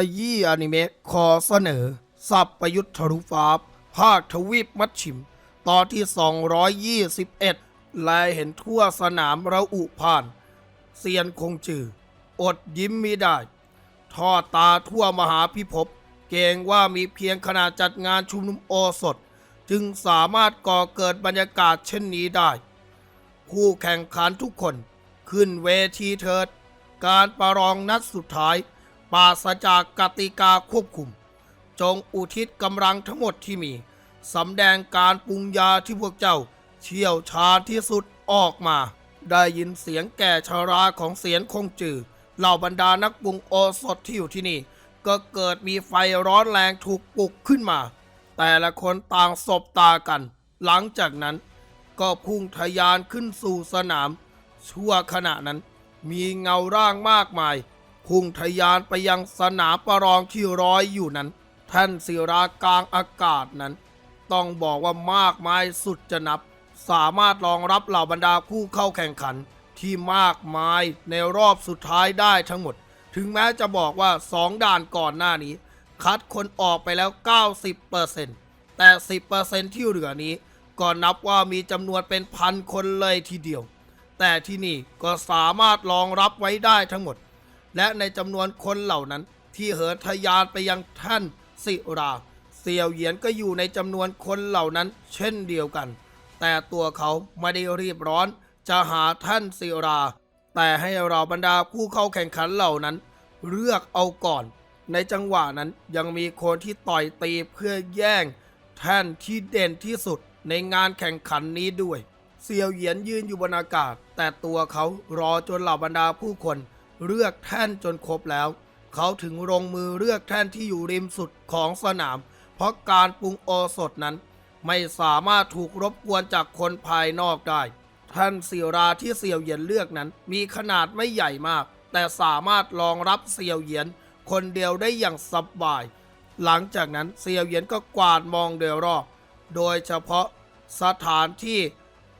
ขยี้อนิเมะขอเสนอ สับประยุทธ์ทะลุฟ้าภาคทวีปมัดชิม ตอนที่ 221 ลายเห็นทั่วสนามระอุผ่าน เซียนคงจือ อดยิ้มมิได้ ทอดตาทั่วมหาพิภพ เกรงว่ามีเพียงขณะจัดงานชุมนุมโอสถ จึงสามารถก่อเกิดบรรยากาศเช่นนี้ได้ผู้แข่งขันทุกคน ขึ้นเวทีเถิด การประลองนัดสุดท้าย ปราศจากกติกาควบคุม จงอุทิศกำลังทั้งหมดที่มีสำแดงการปรุงยาที่พวกเจ้า เชี่ยวชาญที่สุดออกมา ได้ยินเสียงแก่ชาราของเสียงคงจือเหล่าบรรดานักปรุงโอสถที่อยู่ที่นี่ ก็เกิดมีไฟร้อนแรงถูกปลุกขึ้นมา แต่ละคนต่างสบตากัน หลังจากนั้น ก็พุ่งทะยานขึ้นสู่สนาม ชั่วขณะนั้น มีเงาร่างมากมาย พุ่งทะยานไปยังสนามประลองที่ร้อยอยู่นั้น ท่านศิรากลางอากาศนั้น ต้องบอกว่ามากมายสุดจะนับ สามารถรองรับเหล่าบรรดาผู้เข้าแข่งขันที่มากมายในรอบสุดท้ายได้ทั้งหมด ถึงแม้จะบอกว่า 2 ด่านก่อนหน้านี้ คัดคนออกไปแล้ว 90%แต่ 10%ที่เหลือนี้ก็นับว่ามีจำนวนเป็นพันคนเลยทีเดียว แต่ที่นี่ก็สามารถรองรับไว้ได้ทั้งหมด และในจำนวนคนเหล่านั้น ที่เหินทะยานไปยังท่านสิราเสี่ยวเหยียนก็อยู่ในจำนวนคนเหล่านั้น เช่นเดียวกัน แต่ตัวเขาไม่ได้รีบร้อน จะหาท่านสิรา แต่ให้เราบรรดาผู้เข้าแข่งขันเหล่านั้น เลือกเอาก่อน ในจังหวะนั้นยังมีคนที่ต่อยตีเพื่อแย่งแท่นที่เด่นที่สุดในงานแข่งขันนี้ด้วยเซียวเหยียนยืนอยู่บนอากาศ แต่ตัวเขารอจนเหล่าบรรดาผู้คน เลือกแท่นจนครบแล้ว เขาถึงลงมือเลือกแท่นที่อยู่ริมสุดของสนาม เพราะการปรุงโอสถนั้น ไม่สามารถถูกรบกวนจากคนภายนอกได้ ท่านเสียวราที่เสี่ยวเหยียนเลือกนั้น มีขนาดไม่ใหญ่มาก แต่สามารถรองรับเสี่ยวเหยียน คนเดียวได้อย่างสบาย หลังจากนั้นเสี่ยวเหยียนก็กวาดมองโดยรอบ โดยเฉพาะสถานที่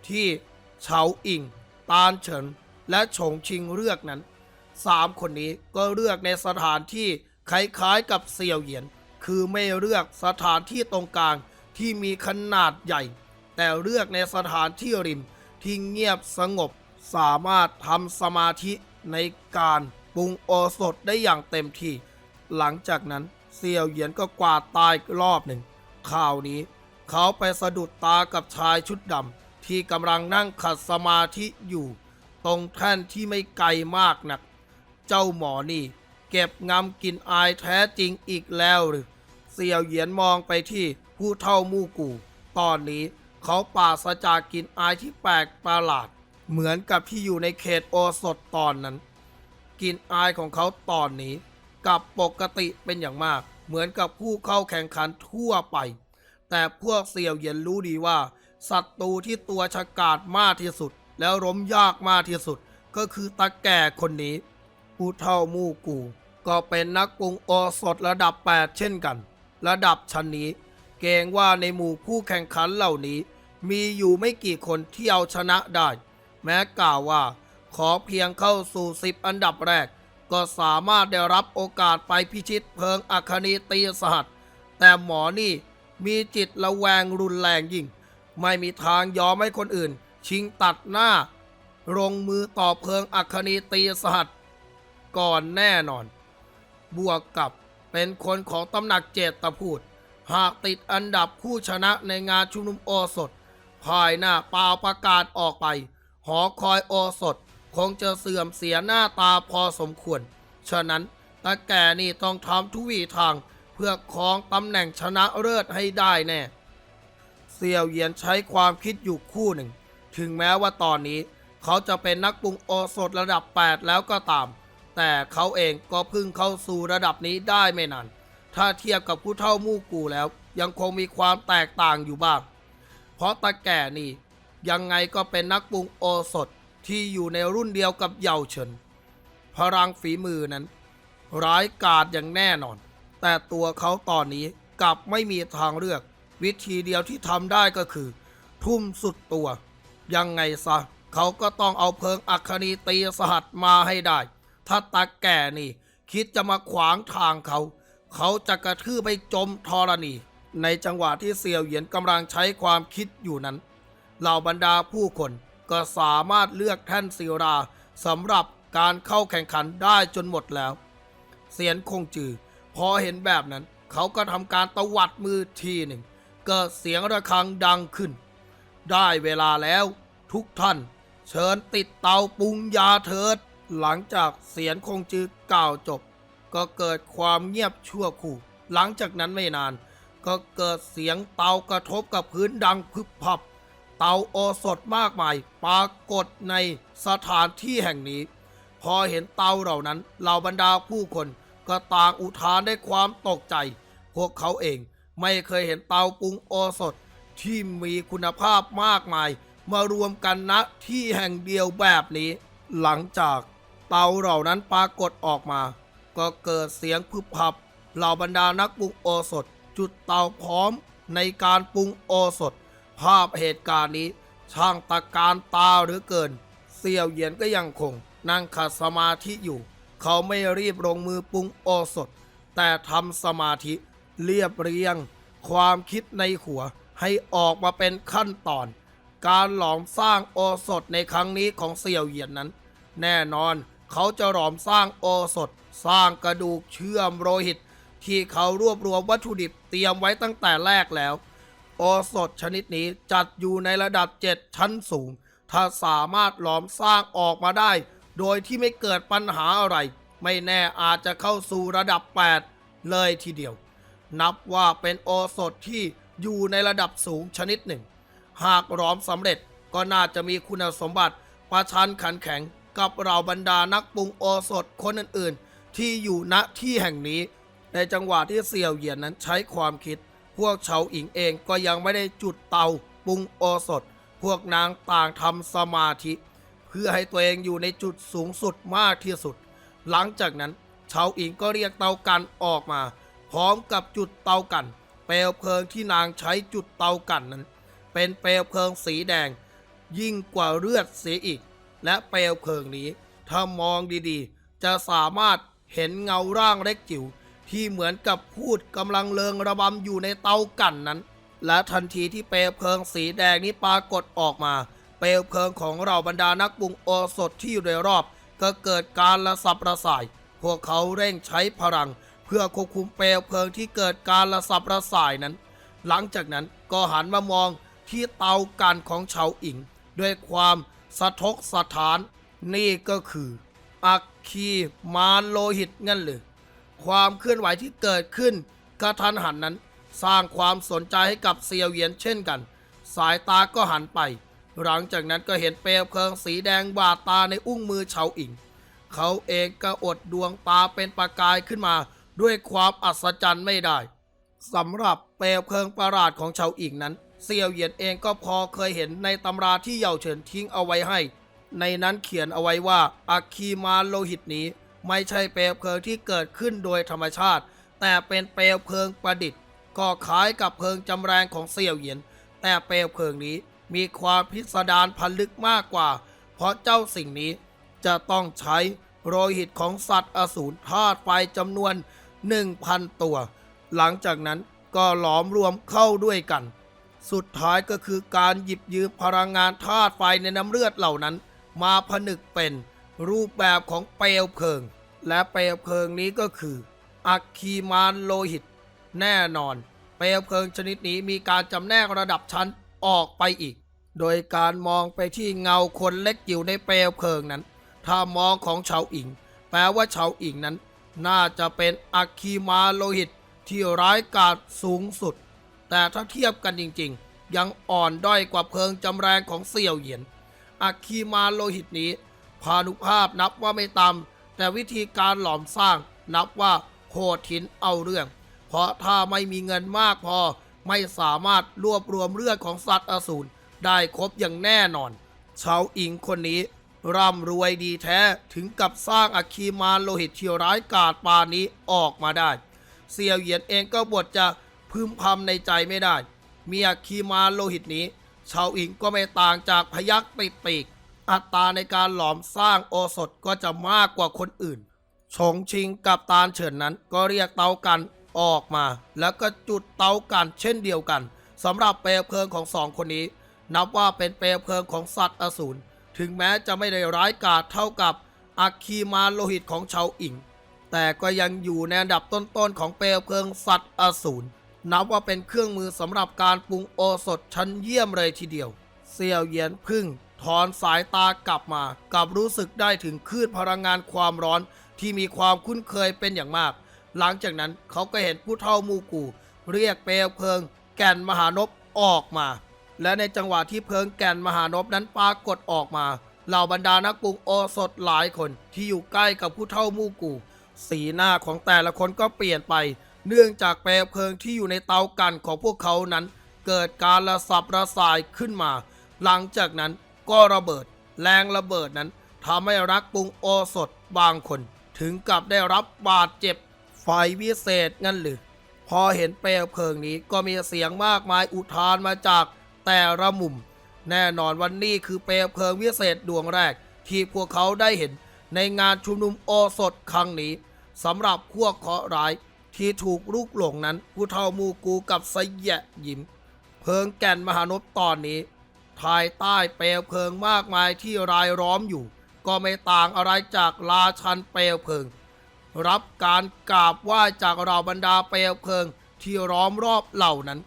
ที่เฉาอิงตานเฉิน และฉงชิงเลือกนั้น สามคนนี้ก็เลือกในสถานที่คล้ายๆกับเสี่ยวเหยียน คือไม่เลือกสถานที่ตรงกลางที่มีขนาดใหญ่ แต่เลือกในสถานที่ริมที่เงียบสงบ สามารถทำสมาธิในการปรุงโอสถได้อย่างเต็มที่ หลังจากนั้นเซียวเหยียนก็กวาดตายรอบหนึ่งข่าวนี้ เขาไปสะดุดตากับชายชุดดำที่กำลังนั่งขัดสมาธิอยู่ ตรงแท่นที่ไม่ไกลมากนัก เจ้าหมอนี่ เก็บงำกินอายแท้จริงอีกแล้วหรือ เสี่ยวเหยียนมองไปที่ผู้เท่ามู่กูตอนนี้เขาปราศจากกินอายที่แปลกประหลาด เหมือนกับที่อยู่ในเขตโอสถตอนนั้น กินอายของเขาตอนนี้กับปกติเป็นอย่างมาก เหมือนกับผู้เข้าแข่งขันทั่วไป แต่พวกเสี่ยวเหยียนรู้ดีว่าศัตรูที่ตัวฉกาจมากที่สุด แล้วล้มยากมากที่สุด ก็คือตาแก่คนนี้ ผู้เท่ามู่กู ก็เป็นนักปรุงโอสถระดับ 8 เช่นกัน ระดับชั้นนี้ เกรงว่าในหมู่ผู้แข่งขันเหล่านี้ มีอยู่ไม่กี่คนที่เอาชนะได้ แม้กล่าวว่า ขอเพียงเข้าสู่สิบอันดับแรก ก็สามารถได้รับโอกาสไปพิชิตเพลิงอัคนีตีสหัส แต่หมอนี่มีจิตระแวงรุนแรงยิ่ง ไม่มีทางยอมให้คนอื่น ชิงตัดหน้าลงมือต่อเพลิงอัคนีตีสหัส ก่อนแน่นอน บวกกับเป็นคนของตำหนักเจตพูด หากติดอันดับผู้ชนะในงานชุมนุมโอสถ ภายหน้าเปล่าประกาศออกไป หอคอยโอสถ คงจะเสื่อมเสียหน้าตาพอสมควร ฉะนั้นตาแก่นี่ต้องทำทุวีทางเพื่อครองตำแหน่งชนะเลิศให้ได้แน่ เสี่ยวเหยียนใช้ความคิดอยู่คู่หนึ่ง ถึงแม้ว่าตอนนี้เขาจะเป็นนักปรุงโอสถระดับ 8 แล้วก็ตาม แต่เขาเองก็เพิ่งเข้าสู่ระดับนี้ได้ไม่นาน ถ้าเทียบกับผู้เท่ามู่กูแล้ว ยังคงมีความแตกต่างอยู่บ้าง เพราะตาแก่นี่ยังไงก็เป็นนักปรุงโอสถที่อยู่ในรุ่นเดียวกับเยาเฉิน พลังฝีมือนั้น ร้ายกาจอย่างแน่นอน แต่ตัวเขาตอนนี้กลับไม่มีทางเลือก วิธีเดียวที่ทำได้ก็คือ ทุ่มสุดตัว ยังไงซะ เขาก็ต้องเอาเพลิงอัคนีตีสหัสมาให้ได้ ถ้าตาแก่นี่ คิดจะมาขวางทางเขา เขาจะกระทืบไปจมธรณี ในจังหวะที่เซียวเหยียนกำลังใช้ความคิดอยู่นั้น เหล่าบรรดาผู้คนก็สามารถเลือกแท่นศิราสำหรับการเข้าแข่งขันได้จนหมดแล้ว เสียนคงจือ พอเห็นแบบนั้น เขาก็ทำการตวัดมือทีหนึ่ง เกิดเสียงระฆังดังขึ้น ได้เวลาแล้วทุกท่าน เชิญติดเตาปรุงยาเถิด หลังจากเสียนคงจือกล่าวจบ ก็เกิดความเงียบชั่วคู่ หลังจากนั้นไม่นาน ก็เกิดเสียงเตากระทบกับพื้นดังพึบพับ เตาโอสถมากมายปรากฏในสถานที่แห่งนี้ พอเห็นเตาเหล่านั้นเหล่าบรรดาผู้คน ก็ต่างอุทานด้วยความตกใจ พวกเขาเองไม่เคยเห็นเตาปรุงโอสถที่มีคุณภาพมากมาย มารวมกันณที่แห่งเดียวแบบนี้ หลังจาก เตาเหล่านั้นปรากฏออกมา ก็เกิดเสียงพึบพับเหล่าบรรดานักปรุงโอสถ จุดเตาพร้อมในการปรุงโอสถ ภาพเหตุการณ์นี้ ช่างตะการตาหรือเกิน เสี่ยวเหยียนก็ยังคง นั่งขัดสมาธิอยู่ เขาไม่รีบลงมือปรุงโอสถ แต่ทำสมาธิเรียบเรียง ความคิดในหัวให้ออกมาเป็นขั้นตอน การหลอมสร้างโอสถในครั้งนี้ของเสี่ยวเหยียนนั้น แน่นอน เขาจะหลอมสร้างโอสถ สร้างกระดูกเชื่อมโลหิต ที่เขารวบรวมวัตถุดิบเตรียมไว้ตั้งแต่แรกแล้ว โอสถชนิดนี้จัดอยู่ในระดับ 7 ชั้นสูง ถ้าสามารถหลอมสร้างออกมาได้ โดยที่ไม่เกิดปัญหาอะไร ไม่แน่อาจจะเข้าสู่ระดับ 8 เลยทีเดียว นับว่าเป็นโอสถที่อยู่ในระดับสูงชนิดหนึ่ง หากหลอมสำเร็จก็น่าจะมีคุณสมบัติประชันขันแข็ง กับเราบรรดานักปรุงโอสถคนอื่นๆ ที่อยู่ณที่แห่งนี้ ในจังหวะที่เสี่ยวเหยียนนั้นใช้ความคิด พวกเฉาอิงเองก็ยังไม่ได้จุดเตาปรุงโอสถ พวกนางต่างทำสมาธิ เพื่อให้ตัวเองอยู่ในจุดสูงสุดมากที่สุด หลังจากนั้นเฉาอิงก็เรียกเตากันออกมา พร้อมกับจุดเตากัน เปลวเพลิงที่นางใช้จุดเตากันนั้น เป็นเปลวเพลิงสีแดง ยิ่งกว่าเลือดเสียอีก และเปลวเพลิงนี้ ถ้ามองดีๆ จะสามารถเห็นเงาร่างเล็กจิ๋วที่เหมือนกับพูดกำลังเลิงระบำอยู่ในเตากันนั้น และทันทีที่เปลวเพลิงสีแดงนี้ปรากฏออกมา เปลวเพลิงของเราบรรดานักปรุงโอสถที่อยู่โดยรอบ ก็เกิดการระสับระสาย พวกเขาเร่งใช้พลัง เพื่อควบคุมเปลวเพลิงที่เกิดการระสับระสายนั้น หลังจากนั้นก็หันมามองที่เตากันของชาวอิง ด้วยความ สะทกสะท้าน นี่ก็คือ อัคคีมารโลหิตงั้นหรือความเคลื่อนไหวที่เกิดขึ้นกระทันหันนั้น สร้างความสนใจให้กับเซียวเหยียนเช่นกัน สายตาก็หันไป หลังจากนั้นก็เห็นเปลวเพลิงสีแดงบาดตาในอุ้งมือเฉาอิง เขาเองก็อดดวงตาเป็นประกายขึ้นมาด้วยความอัศจรรย์ไม่ได้สำหรับเปลวเพลิงประหลาดของเฉาอิงนั้น เซียวเหยียนเองก็พอเคยเห็นในตำราที่เหย่าเฉินทิ้งเอาไว้ให้ ในนั้นเขียนเอาไว้ว่าอัคคีมาโลหิตนี้ ไม่ใช่เปลวเพลิงที่เกิดขึ้นโดยธรรมชาติ แต่เป็นเปลวเพลิงประดิษฐ์ ก็คล้ายกับเพลิงจำแรงของเสี่ยวเหยียน แต่เปลวเพลิงนี้มีความพิสดารพันลึกมากกว่า เพราะเจ้าสิ่งนี้จะต้องใช้โลหิตของสัตว์อสูรธาตุไฟจำนวน 1,000 ตัว หลังจากนั้นก็หลอมรวมเข้าด้วยกัน สุดท้ายก็คือการหยิบยืมพลังงานธาตุไฟในน้ำเลือดเหล่านั้น มาผนึกเป็นรูปแบบของเปลวเพลิง และเปลวเพลิงนี้ก็คือ อัคคีมานโลหิต แน่นอน เปลวเพลิงชนิดนี้มีการจำแนกระดับชั้นออกไปอีก โดยการมองไปที่เงาคนเล็กจิ๋วในเปลวเพลิงนั้น ถ้ามองของชาวอิง แปลว่าชาวอิงนั้น น่าจะเป็นอัคคีมานโลหิตที่ร้ายกาจสูงสุด แต่ถ้าเทียบกันจริงๆ ยังอ่อนด้อยกว่าเพลิงจำแรงของเสี่ยวเหยียนอัคคีมาโลหิตนี้พานุภาพนับว่าไม่ต่ำแต่วิธีการหลอมสร้างนับว่าโหดหินเอาเรื่อง เพราะถ้าไม่มีเงินมากพอไม่สามารถรวบรวมเลือดของสัตว์อสูรได้ครบอย่างแน่นอนชาวอิงคนนี้ ร่ำรวยดีแท้ถึงกับสร้างอัคคีมารโลหิตเที่ร้ายกาจปานนี้ออกมาได้ เสี่ยวเหยียนเองก็บทจะ พึมพำในใจไม่ได้ เมีอัคคีมาโลหิตนี้ ชาวอิงก็ไม่ต่างจากพยักติดปีก อัตราในการหลอมสร้างโอสถก็จะมากกว่าคนอื่น ชงชิงกับตาลเฉินนั้นก็เรียกเตากันออกมา แล้วก็จุดเตากันเช่นเดียวกันสำหรับเปลวเพลิงของสองคนนี้ นับว่าเป็นเปลวเพลิงของสัตว์อสูรถึงแม้จะไม่ได้ร้ายกาจเท่ากับอัคคีมาโลหิตของชาวอิง แต่ก็ยังอยู่ในอันดับต้นๆของเปลวเพลิงสัตว์อสูร นับว่าเป็นเครื่องมือสำหรับการปรุงโอสถชั้นเยี่ยมเลยทีเดียวเสี่ยวเหยียนพึ่งถอนสายตากลับมากับรู้สึกได้ถึงคลื่นพลังงานความร้อนที่มีความคุ้นเคยเป็นอย่างมาก หลังจากนั้นเขาก็เห็นผู้เฒ่ามูกู เรียกเปลวเพลิง แก่นมหานพออกมา และในจังหวะที่เพลิงแก่นมหานพนั้นปรากฏออกมา เหล่าบรรดานักปรุงโอสถหลายคนที่อยู่ใกล้กับผู้เฒ่ามูกู สีหน้าของแต่ละคนก็เปลี่ยนไป เนื่องจากเปลเพลิงที่อยู่ในเตากันของพวกเขานั้น เกิดการระสับระสายขึ้นมา หลังจากนั้นก็ระเบิด แรงระเบิดนั้นทำให้รักปรุงโอสถบางคน ถึงกับได้รับบาดเจ็บไฟวิเศษงั้นหรือ พอเห็นเปลวเพลิงนี้ก็มีเสียงมากมายอุทานมาจากแต่ละมุม แน่นอนวันนี้คือเปลวเพลิงวิเศษดวงแรก ที่พวกเขาได้เห็นในงานชุมนุมโอสถครั้งนี้สำหรับพวกเคาะร้าย ที่ถูกลูกหลงนั้นผู้เฒ่ามูกูกับสยะยิ้มเพลิงแก่นมหานพตอนนี้ภายใต้เปลวเพลิงมากมายที่รายล้อมอยู่ ก็ไม่ต่างอะไรจากราชันเปลวเพลิง รับการกราบไหว้จากเราบรรดาเปลวเพลิงที่ล้อมรอบเหล่านั้น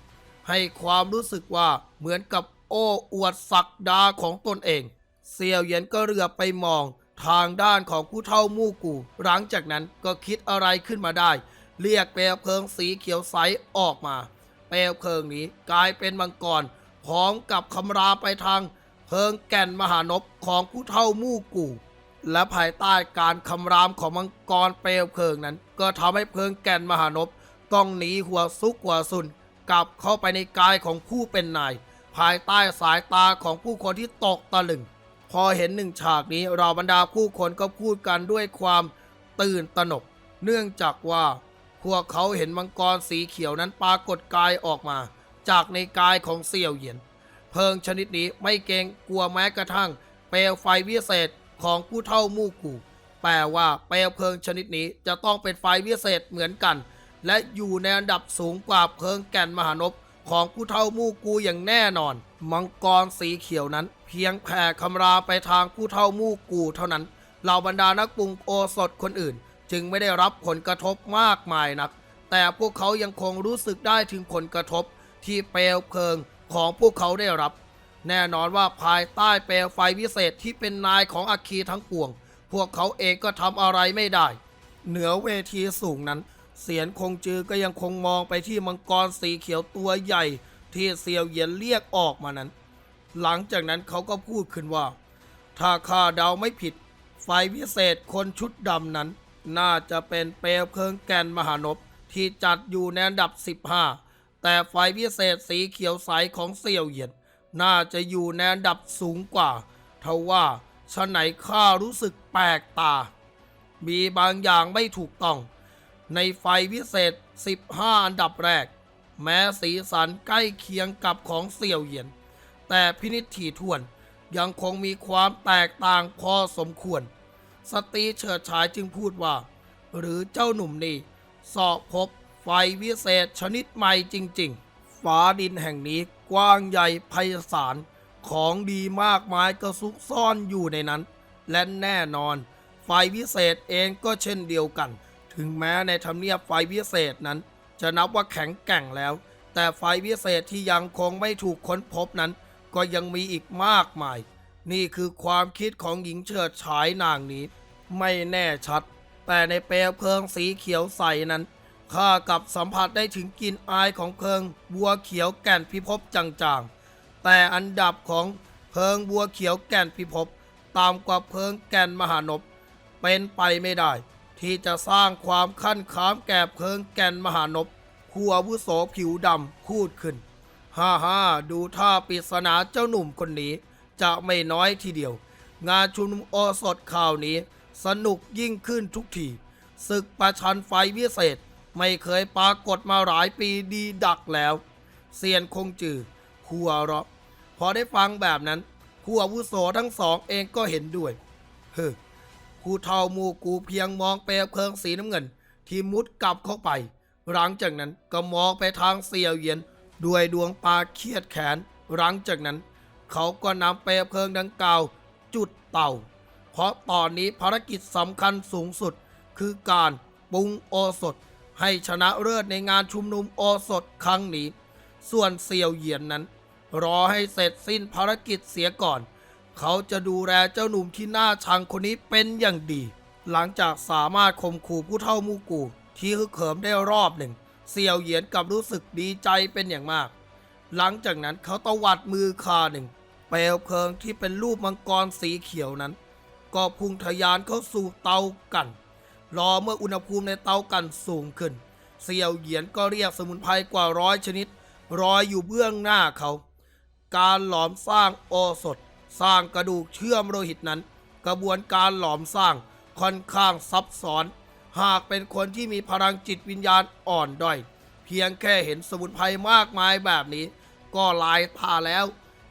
ให้ความรู้สึกว่าเหมือนกับโอ้อวดศักดาของตนเองเซียวเหย็นก็เรือไปมอง ทางด้านของผู้เฒ่ามู่กู หลังจากนั้นก็คิดอะไรขึ้นมาได้ เรียกเปลวเพลิงสีเขียวใสออกมา เปลวเพลิงนี้กลายเป็นมังกรพร้อมกับคำราไปทางเพลิงแก่นมหานพของผู้เฒ่ามู่กู่ และภายใต้การคำรามของมังกรเปลวเพลิงนั้น ก็ทำให้เพลิงแก่นมหานพต้องหนีหัวซุกหัวซุนกลับเข้าไปในกายของผู้เป็นนาย ภายใต้สายตาของผู้คนที่ตกตะลึง พอเห็นหนึ่งฉากนี้เราบรรดาผู้คนก็พูดกันด้วยความตื่นตระหนก เนื่องจากว่า พวกเขาเห็นมังกรสีเขียวนั้นปรากฏกายออกมา จากในกายของเสี่ยวเหยียน เพลิงชนิดนี้ไม่เกรงกลัวแม้กระทั่ง เปลวไฟวิเศษของผู้เท่ามู่กูแปลว่าเปลวเพลิงชนิดนี้จะต้องเป็นไฟวิเศษเหมือนกัน และอยู่ในอันดับสูงกว่าเพลิงแก่นมหานพของผู้เท่ามู่กูอย่างแน่นอน มังกรสีเขียวนั้น เพียงแผ่คำราไปทางผู้เท่ามู่กูเท่านั้นเหล่าบรรดานักปรุงโอสถคนอื่น จึงไม่ได้รับผลกระทบมากมายนัก แต่พวกเขายังคงรู้สึกได้ถึงผลกระทบที่เปลวเพลิงของพวกเขาได้รับ แน่นอนว่าภายใต้เปลวไฟวิเศษที่เป็นนายของอัคคีทั้งปวง พวกเขาเองก็ทำอะไรไม่ได้ เหนือเวทีสูงนั้น เสียนคงจือก็ยังคงมองไปที่มังกรสีเขียวตัวใหญ่ ที่เซียวเหยียนเรียกออกมานั้น หลังจากนั้นเขาก็พูดขึ้นว่า ถ้าข้าเดาไม่ผิด ไฟวิเศษคนชุดดำนั้น น่าจะเป็นเปลวเพลิงแก่นมหานพที่จัดอยู่ในอันดับ 15 แต่ไฟวิเศษสีเขียวใสของเสี่ยวเหยียนน่าจะอยู่ในอันดับสูงกว่าทว่าฉะไหนข้ารู้สึกแปลกตา มีบางอย่างไม่ถูกต้อง ในไฟวิเศษ 15 อันดับแรก แม้สีสันใกล้เคียงกับของเสี่ยวเหยียน แต่พินิจถี่ถ้วนยังคงมีความแตกต่างพอสมควร สตรีเฉิดฉายจึงพูดว่า หรือเจ้าหนุ่มนี่ สอบพบไฟวิเศษชนิดใหม่จริง ๆ ฟ้าดินแห่งนี้กว้างใหญ่ไพศาล ของดีมากมายก็ซุกซ่อนอยู่ในนั้น และแน่นอน ไฟวิเศษเองก็เช่นเดียวกัน ถึงแม้ในทำเนียบไฟวิเศษนั้น จะนับว่าแข็งแกร่งแล้ว แต่ไฟวิเศษที่ยังคงไม่ถูกค้นพบนั้น ก็ยังมีอีกมากมาย นี่คือความคิดของหญิงเฉิดฉายนางนี้ ไม่แน่ชัด แต่ในเปลวเพลิงสีเขียวใสนั้นข้ากับสัมผัสได้ถึงกลิ่นอายของเพลิงบัวเขียวแก่นพิภพจางๆ แต่อันดับของเพลิงบัวเขียวแก่นพิภพต่ำกว่าเพลิงแก่นมหานพเป็นไปไม่ได้ ที่จะสร้างความขั้นขามแก่เพลิงแก่นมหานพผู้อาวุโสผิวดำพูดขึ้น ฮ่าฮ่าดูท่าปริศนาเจ้าหนุ่มคนนี้ จะไม่น้อยทีเดียว งานชุมนุมโอสถข่าวนี้ สนุกยิ่งขึ้นทุกทีศึกประชันไฟวิเศษไม่เคยปรากฏมาหลายปีดีดักแล้วเซียนคงจือหัวเราะพอได้ฟังแบบนั้นผู้อาวุโสทั้งสองเองก็เห็นด้วยเฮ้อผู้เทามูกูเพียงมองเปลเพลิงสีน้ำเงิน ที่มุดกลับเข้าไป หลังจากนั้นก็มองไปทางเสี่ยวเยียนด้วยดวงตาเครียดแขน หลังจากนั้น เขาก็นำเปลวเพลิงดังกล่าว จุดเตาเพราะตอนนี้ภารกิจสำคัญสูงสุด คือการปรุงโอสถ ให้ชนะเลิศในงานชุมนุมโอสถครั้งนี้ ส่วนเสี่ยวเหยียนนั้น รอให้เสร็จสิ้นภารกิจเสียก่อน เขาจะดูแลเจ้าหนุ่มที่น่าชังคนนี้เป็นอย่างดี หลังจากสามารถข่มขู่ผู้เท่ามูกู ที่ฮึกเหิมได้รอบหนึ่งเสี่ยวเหยียนกับรู้สึกดีใจเป็นอย่างมาก หลังจากนั้นเขาตวัดมือคาหนึ่ง เปลวเพลิงที่เป็นรูปมังกรสีเขียวนั้น ก็พุ่งทะยานเข้าสู่เตากันรอเมื่ออุณหภูมิในเตากันสูงขึ้น เสี่ยวเหยียนก็เรียกสมุนไพรกว่าร้อยชนิดรอยอยู่เบื้องหน้าเขา การหลอมสร้างโอสถ สร้างกระดูกเชื่อมโลหิตนั้น กระบวนการหลอมสร้างค่อนข้างซับซ้อน หากเป็นคนที่มีพลังจิตวิญญาณอ่อนด้อย เพียงแค่เห็นสมุนไพรมากมายแบบนี้ ก็ลายตาแล้ว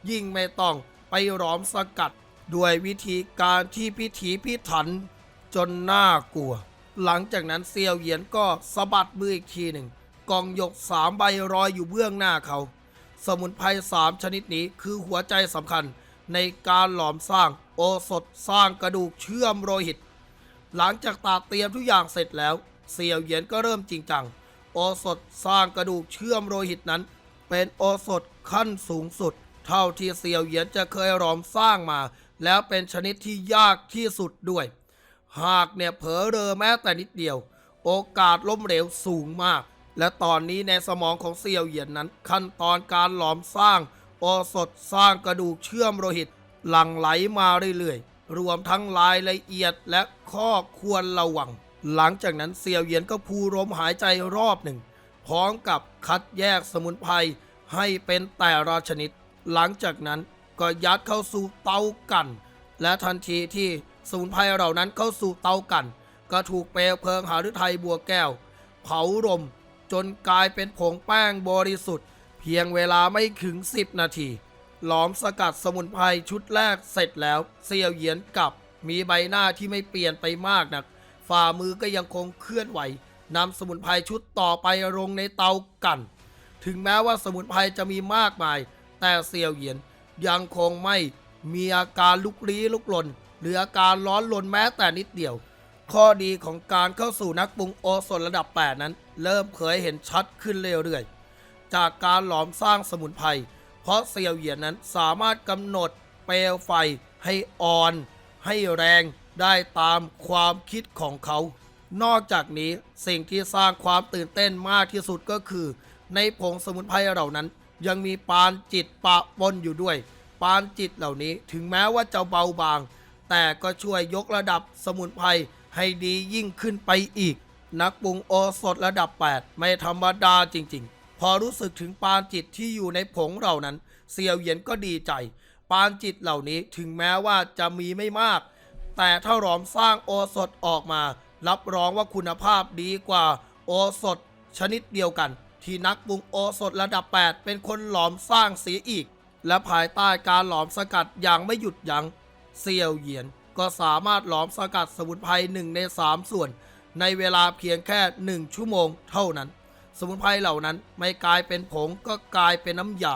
ยิ่งไม่ต้องไปหลอมสกัด ด้วยวิธีการที่พิถีพิถัน จนน่ากลัว หลังจากนั้นเซียวเหยียนก็สะบัดมืออีกทีหนึ่งกองหยกสามใบรอยอยู่เบื้องหน้าเขา สมุนไพรสามชนิดนี้คือหัวใจสำคัญในการหลอมสร้างโอสถสร้างกระดูกเชื่อมโลหิต หลังจากตาเตรียมทุกอย่างเสร็จแล้ว เสี่ยวเหยียนก็เริ่มจริงจัง โอสถสร้างกระดูกเชื่อมโลหิตนั้น เป็นโอสถขั้นสูงสุด เท่าที่เสี่ยวเหยียนจะเคยหลอมสร้างมา แล้วเป็นชนิดที่ยากที่สุดด้วย หากเนี่ยเผลอเรอแม้แต่นิดเดียว โอกาสล้มเหลวสูงมาก และตอนนี้ในสมองของเซียวเหยียนนั้น ขั้นตอนการหลอมสร้างโอสถสร้างกระดูกเชื่อมโลหิตหลั่งไหลมาเรื่อยๆ รวมทั้งรายละเอียดและข้อควรระวัง หลังจากนั้นเซียวเหยียนก็พูลมหายใจรอบหนึ่ง พร้อมกับคัดแยกสมุนไพรให้เป็นแต่ละชนิด หลังจากนั้นก็ยัดเข้าสู่เตากัน และทันทีที่สมุนไพรเหล่านั้นเข้าสู่เตากัน ก็ถูกเปลวเพลิงหาฤทัยบัวแก้ว เผารมจนกลายเป็นผงแป้งบริสุทธิ์ เพียงเวลาไม่ถึง 10 นาที หลอมสกัดสมุนไพรชุดแรกเสร็จแล้วเซียวเหยียนกลับ มีใบหน้าที่ไม่เปลี่ยนไปมากนัก ฝ่ามือก็ยังคงเคลื่อนไหวนำสมุนไพรชุดต่อไปลงในเตากัน ถึงแม้ว่าสมุนไพรจะมีมากมาย แต่เซียวเหยียนยังคงไม่มีอาการลุกลี้ลุกลน หรืออาการร้อนลนแม้แต่นิดเดียว ข้อดีของการเข้าสู่นักปรุงโอสถระดับ 8 นั้น เริ่มเผยเห็นชัดขึ้นเรื่อยๆ จากการหลอมสร้างสมุนไพร เพราะเซียวเหยียนนั้นสามารถกำหนดเปลวไฟให้อ่อน ให้แรงได้ตามความคิดของเขา นอกจากนี้สิ่งที่สร้างความตื่นเต้นมากที่สุดก็คือ ในผงสมุนไพรเหล่านั้น ยังมีปานจิตปะปนอยู่ด้วย ปานจิตเหล่านี้ถึงแม้ว่าจะเบาบาง แต่ก็ช่วยยกระดับสมุนไพรให้ดียิ่งขึ้นไปอีก นักปรุงโอสถระดับ 8 ไม่ธรรมดาจริง ๆ พอรู้สึกถึงปานจิตที่อยู่ในผงเหล่านั้น เซียวเหยียนก็ดีใจ ปานจิตเหล่านี้ถึงแม้ว่าจะมีไม่มาก แต่ถ้าหลอมสร้างโอสถออกมา รับรองว่าคุณภาพดีกว่าโอสถชนิดเดียวกัน ที่นักปรุงโอสถระดับ 8 เป็นคนหลอมสร้างเสียอีก และภายใต้การหลอมสกัดอย่างไม่หยุดยัง้งเซียวเหยียนก็สามารถหลอมสกัดสมุนไพรหนึ่งใน 3 ส่วน ในเวลาเพียงแค่ 1 ชั่วโมงเท่านั้น สมุนไพรเหล่านั้นไม่กลายเป็นผงก็กลายเป็นน้ำยา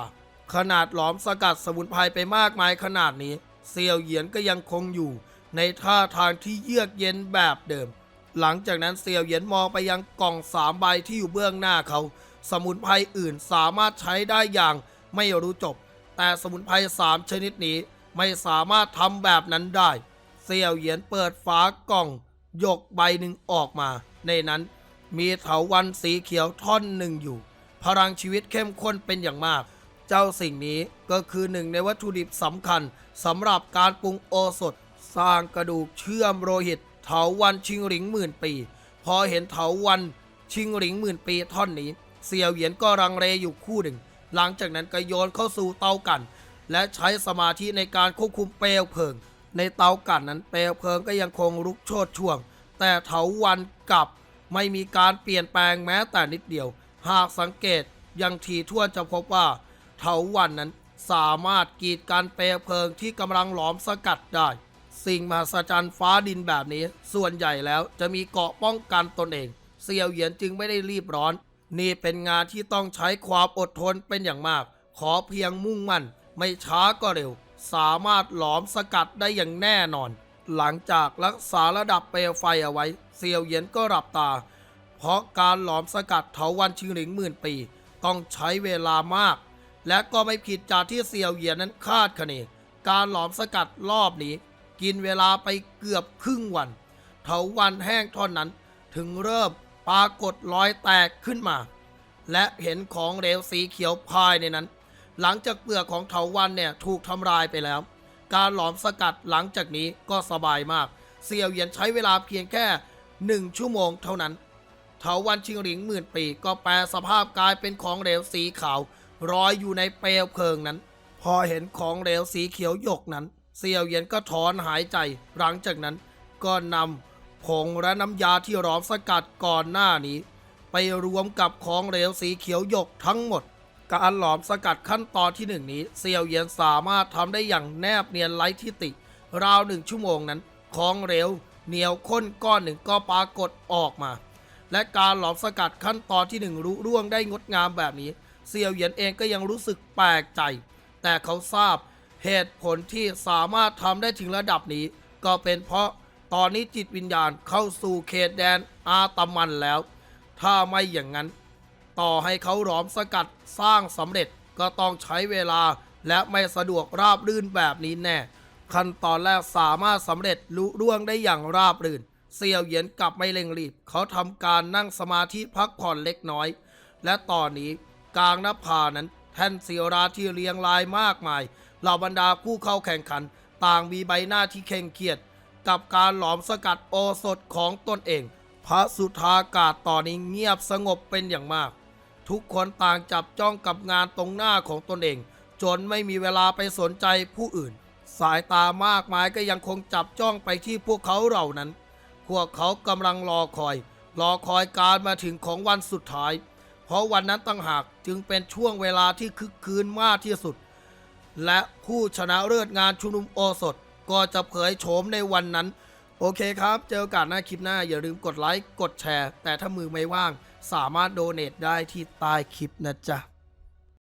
ขนาดหลอมสกัดสมุนไพรไปมากมายขนาดนี้ เซียวเหยียนก็ยังคงอยู่ ในท่าทางที่เยือกเย็นแบบเดิม หลังจากนั้นเซียวเหยียนมองไปยังกล่องสามใบที่อยู่เบื้องหน้าเขา สมุนไพรอื่นสามารถใช้ได้อย่างไม่รู้จบ แต่สมุนไพรสามชนิดนี้ไม่สามารถทำแบบนั้นได้เซียวเหยียนเปิดฝากล่องยกใบหนึ่งออกมา ในนั้นมีเถาวันสีเขียวท่อนหนึ่งอยู่ พลังชีวิตเข้มข้นเป็นอย่างมาก เจ้าสิ่งนี้ก็คือหนึ่งในวัตถุดิบสำคัญสำหรับการปรุงโอสถ สร้างกระดูกเชื่อมโลหิตเถาวันชิงหลิงหมื่นปี พอเห็นเถาวันชิงหลิงหมื่นปีท่อนนี้ เสี่ยวเหยียนก็รังเลอยู่คู่หนึ่ง หลังจากนั้นก็โยนเข้าสู่เตากัน และใช้สมาธิในการควบคุมเปลวเพลิง ในเตากันนั้นเปลวเพลิงก็ยังคงลุกโชนช่วง แต่เถาวันกลับไม่มีการเปลี่ยนแปลงแม้แต่นิดเดียว หากสังเกตยังทีทั่วนจะพบว่าเถาวันนั้นสามารถกีดกันเปลวเพลิงที่กำลังหลอมสกัดได้ สิ่งมหัศจรรย์ฟ้าดินแบบนี้ ส่วนใหญ่แล้วจะมีเกาะป้องกันตนเอง เซียวเหยียนจึงไม่ได้รีบร้อน นี่เป็นงานที่ต้องใช้ความอดทนเป็นอย่างมาก ขอเพียงมุ่งมั่น ไม่ช้าก็เร็ว สามารถหลอมสกัดได้อย่างแน่นอน หลังจากรักษาระดับเปลวไฟเอาไว้ เซียวเยียนก็หลับตา เพราะการหลอมสกัดเถาวันชิงหลิงหมื่นปี ต้องใช้เวลามาก และก็ไม่ผิดจากที่เซียวเหยียนนั้นคาดคะเนการหลอมสกัดรอบนี้ กินเวลาไปเกือบครึ่งวันเถาวันแห้งท่อนนั้น ถึงเริ่ม ปรากฏรอยแตกขึ้นมา และเห็นของเหลวสีเขียวภายในนั้น หลังจากเปลือกของเถาวันเนี่ยถูกทำลายไปแล้ว การหลอมสกัดหลังจากนี้ก็สบายมากเซียวเหยียนใช้เวลาเพียงแค่หนึ่งชั่วโมงเท่านั้นเถาวันชิงหลิงหมื่นปีก็แปลสภาพกลายเป็นของเหลวสีขาวลอยอยู่ในเปลวเพลิงนั้น พอเห็นของเหลวสีเขียวหยกนั้นเซียวเหยียนก็ถอนหายใจ หลังจากนั้นก็นำ ผงและน้ำยาที่หลอมสกัดก่อนหน้านี้ ไปรวมกับของเหลวสีเขียวหยกทั้งหมด การหลอมสกัดขั้นตอนที่หนึ่งนี้เซียวเยียนสามารถทำได้อย่างแนบเนียนไร้ทิติ ราวหนึ่งชั่วโมงนั้น ของเหลวเหนียวข้นก้อนหนึ่งก็ปรากฏออกมา และการหลอมสกัดขั้นตอนที่หนึ่งรุ่ร่วงได้งดงามแบบนี้เซียวเหยียนเองก็ยังรู้สึกแปลกใจ แต่เขาทราบเหตุผลที่สามารถทำได้ถึงระดับนี้ ก็เป็นเพราะ ตอนนี้จิตวิญญาณเข้าสู่เขตแดนอาตมันแล้ว ถ้าไม่อย่างนั้น ต่อให้เขาหลอมสกัดสร้างสำเร็จก็ต้องใช้เวลาและไม่สะดวกราบรื่นแบบนี้แน่ ขั้นตอนแรกสามารถสำเร็จลุล่วงได้อย่างราบรื่นเซียวเหยียนกลับไม่เร่งรีบ เขาทำการนั่งสมาธิพักผ่อนเล็กน้อย และตอนนี้กลางหน้าผานั้นแท่นเสียราที่เรียงรายมากมายเหล่าบรรดาผู้เข้าแข่งขัน ต่างมีใบหน้าที่เคร่งเครียด กับการหลอมสกัดโอสถของตนเอง พระสุธากาศตอนนี้เงียบสงบเป็นอย่างมาก ทุกคนต่างจับจ้องกับงานตรงหน้าของตนเอง จนไม่มีเวลาไปสนใจผู้อื่น สายตามากมายก็ยังคงจับจ้องไปที่พวกเขาเหล่านั้น พวกเขากำลังรอคอย รอคอยการมาถึงของวันสุดท้าย เพราะวันนั้นตั้งหากจึงเป็นช่วงเวลาที่คึกคืนมากที่สุด และผู้ชนะเลิศงานชุมนุมโอสถ ก็จะเผยโฉมในวันนั้น โอเคครับ เจอกันหน้าคลิปหน้า อย่าลืมกดไลค์ กดแชร์ แต่ถ้ามือไม่ว่าง สามารถโดเนทได้ที่ใต้คลิปนะจ๊ะ